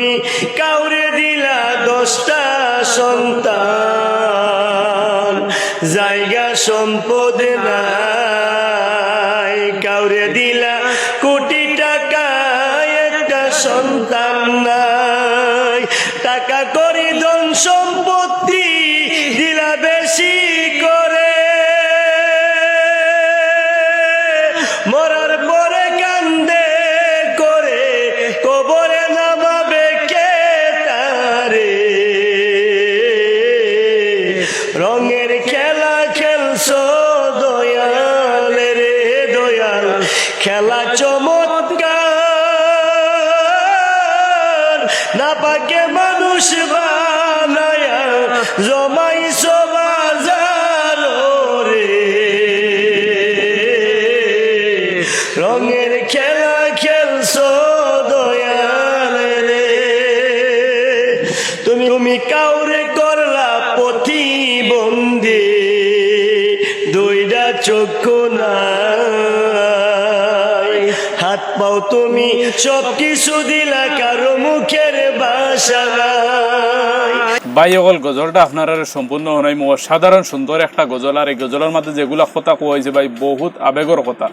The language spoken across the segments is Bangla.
তুমি কাউরে দিলা দশটা সন্তান। জায়গা সম্পদ নাই। কাউরে দিলা কোটি টাকা একটা সন্তান। খেলা খেলছো দয়াল রে দয়াল। খেলা চমৎকার। না পাকে মানুষ বানায়া জমাই সবাজার রে। রঙের খেলা খেলছো দয়াল রে তুমি তুমি কাউরে করলা প্রতিবন্ধী। চক্ষু নাই। হাত পাও তুমি সব কিছু দিলা কারও মুখের বাসা অকল গজলটা আপনার সম্পূর্ণ হনাই সাধারণ সুন্দর একটা গজল, আর এই গজলের মধ্যে যেগুলা কথা কোয়া হয়েছে ভাই, বহুত আবেগর কথা।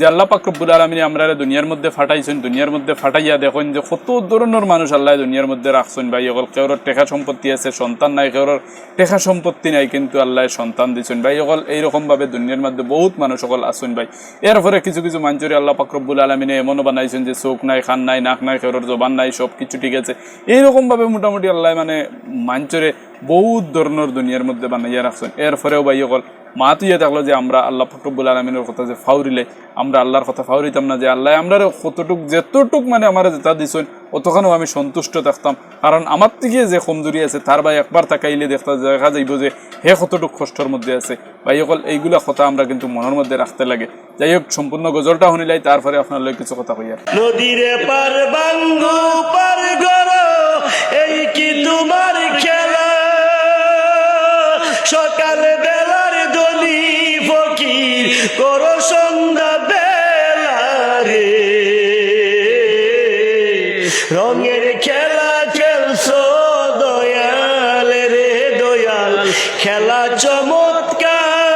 যে আল্লাহ পাক রব্বুল আলমিন আমরা দুনিয়ার মধ্যে ফাটাইছেন, দুনিয়ার মধ্যে ফাটাইয়া দেখেন যে কত ধরনের মানুষ আল্লাহ দুনিয়ার মধ্যে রাখছেন ভাই। অকল কেউর টেকা সম্পত্তি আছে, সন্তান নাই কেউর টেকা সম্পত্তি নাই, কিন্তু আল্লাহ সন্তান দিচ্ছেন ভাই। অকল এইরকমভাবে দুনিয়ার মধ্যে বহুত মানুষ অকল আসুন ভাই। এর ফলে কিছু কিছু মানুষের আল্লাহ পাক রব্বুল আলমিনে এমনও বানাইছেন যে চোখ নাই খান নাই, নাক নাই কেউর জবান নাই সব কিছু ঠিক আছে। এইরকমভাবে মোটামুটি আল্লাহ মানে মানুষরে বহুত ধরনের দুনিয়ার মধ্যে বানাইয়া রাখছেন। এরপরেও ভাই অকল মা তুইয়া থাকল যে আমরা আল্লাহ ফকরবুল আলমিনের কথা যে ফাউরিলে, আমরা আল্লাহর কথা ফাউরিতাম না যে আল্লাহ আমরা কতটুক, যেতটুক মানে আমার যেটা দিছেন, অতখানেও আমি সন্তুষ্ট থাকতাম। কারণ আমার থেকে যে কমজোরি আছে, তার ভাই একবার তাকাইলে দেখতে দেখা যাইব যে হে কতটুক কষ্টর মধ্যে আছে। ভাই অকল এইগুলা কথা আমরা কিন্তু মনের মধ্যে রাখতে লাগে। যাই হোক, সম্পূর্ণ গজলটা শুনিলাই, তারপরে আপনার কিছু কথা পার সন্ধ্যা বেলারে রঙের খেলা খেলছ দয়াল রে দয়াল। খেলা চমৎকার।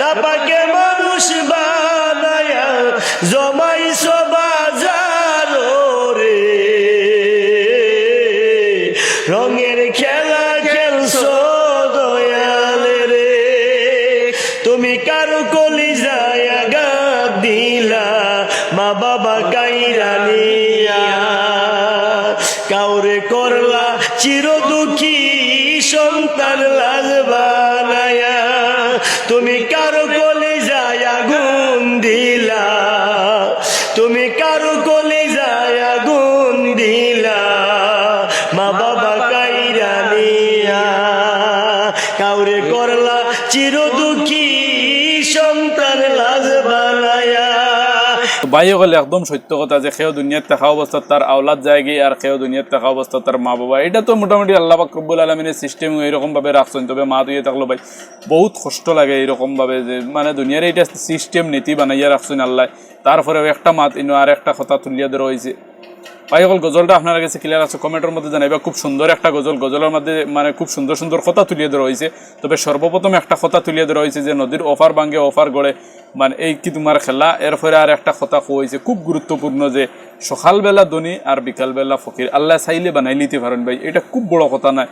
না পাকে মানুষ বানায়া জমাই চির দুঃখী সন্তান লাল বানায়া, তুমি কারও কলে যায় আগুন দিলা, তুমি কারও কলে যায় আগুন দিলা, মা বাবা কাইরা নিয়া, কাউরে করলা চির ভাই গেলে একদম সত্য কথা যে খেয়েও দুনিয়ার দেখা অবস্থা তার আওলাদ জায়গায় আর খেয়েও দুনিয়ার দেখা অবস্থা তার মা বাবা। এটা তো মোটামুটি আল্লাহ বাকরবুল আলমিনের সিস্টেম এইরকমভাবে রাখছেন। তবে মা তুই থাকল ভাই, বহুত কষ্ট লাগে এইরকমভাবে যে মানে দুনিয়ার এটা সিস্টেম নীতি বানাইয়া রাখছেন আল্লাহ। তারপরেও একটা মাত ইনো আর একটা কথা তুলিয়া ধরা হয়েছে ভাই, অকল গজলটা আপনার কাছে ক্লিয়ার আছে কমেন্টের মধ্যে জানাইবা, খুব সুন্দর একটা গজল। গজলের মধ্যে মানে খুব সুন্দর সুন্দর কথা তুলিয়ে ধরা হয়েছে তবে সর্বপ্রথম একটা কথা তুলিয়ে ধরা হয়েছে যে, নদীর অফার ভাঙ্গে অফার গড়ে মানে এই কি তোমার খেলা? এরপরে আর একটা কথা হয়েছে খুব গুরুত্বপূর্ণ যে, সকালবেলা ধনী আর বিকালবেলা ফকির। আল্লাহ চাইলে বানাই নিতে পারেন ভাই, এটা খুব বড় কথা নয়।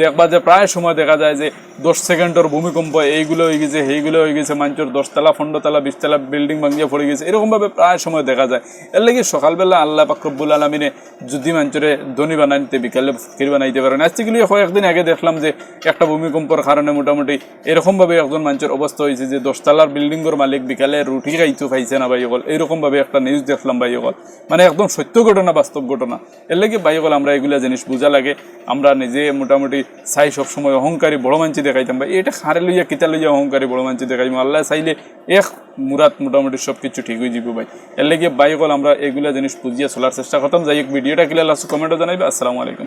দেখবা যে প্রায় সময় দেখা যায় যে দশ সেকেন্ডের ভূমিকম্প, এইগুলো হয়ে গেছে, সেইগুলো হয়ে গেছে মানুষের দশতলা পনেরোতলা বিশতলা, বিল্ডিং ভাঙিয়ে পড়ে গেছে। এরকমভাবে প্রায় সময় দেখা যায়। এর লাগে সকালবেলা আল্লাহ পাকরবুল আলমিনে যদি মানুষের ধনী বানাই নিতে বিকালে ফকির বানাইতে পারেন। আজকে কয়েকদিন আগে দেখলাম যে একটা ভূমিকম্পর কারণে মোটামুটি এরকমভাবে একজন মানুষের অবস্থা হয়েছে যে দশতলার বিল্ডিংয়ের মালিক বিকালে রুটি খাইতে পাইছে না ভাই অকল। এইরকমভাবে একটা নিউজ দেখলাম ভাই অকল। মানে একদম সত্য ঘটনা, বাস্তব ঘটনা। এর লাগে ভাই অকল, আমরা এগুলা জিনিস বোঝা লাগে। আমরা নিজে মোটামুটি চাই সবসময় অহংকারী বড় মানছি দেখাইতাম ভাই এটা খারে লইয়া কিতা লইয়া অহংকারী বড় মানছি দেখাইম আল্লাহ চাইলে এক মুরাত মোটামুটি সব কিছু ঠিক হয়ে যাব ভাই। এর লাগে বাইক আমরা এগুলা জিনিস পুজিয়া চলার চেষ্টা করতাম। যাই ভিডিওটা কিলা লাস্ট কমেন্টও জানাইবে। আসসালামু আলাইকুম।